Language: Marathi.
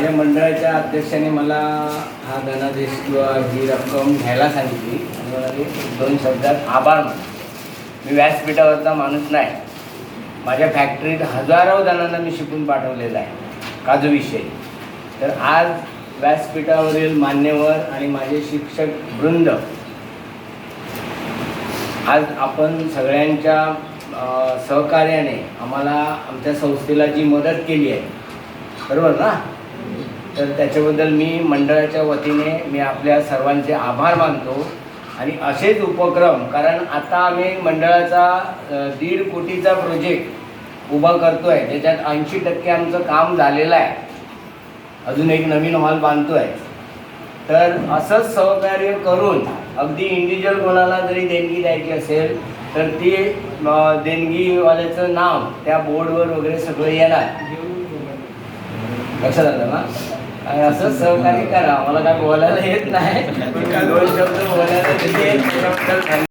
माझ्या मंडळाच्या अध्यक्षाने मला हा धनादेश किंवा ही रक्कम घ्यायला सांगितली. आणि मला ते दोन शब्दात आभार मी व्यासपीठावरचा माणूस नाही. माझ्या फॅक्टरीत हजारो जणांना मी शिकून पाठवलेलं आहे. काजूविषयी तर आज व्यासपीठावरील मान्यवर आणि माझे शिक्षक वृंद. आज आपण सगळ्यांच्या सहकार्याने आम्हाला आमच्या संस्थेला जी मदत केली आहे. बरोबर ना? तर त्याच्याबद्दल मी मंडळाच्या वतीने मी आपल्या सर्वांचे आभार मानतो. आणि असेच उपक्रम कारण आता आम्ही मंडळाचा दीड कोटीचा प्रोजेक्ट उभा करतो आहे त्याच्यात ऐंशी टक्के आमचं काम झालेलं आहे. अजून एक नवीन हॉल बांधतो आहे तर असंच सहकार्य करून अगदी इंडिव्हिज्युअल कोणाला जरी देणगी द्यायची असेल तर ती देणगीवाल्याचं नाव त्या बोर्डवर वगैरे सगळं येणार. लक्षात आलं ना? आणि असंच सहकार्य करा. मला काय बोलायला येत नाही. दोन शब्द बोलायला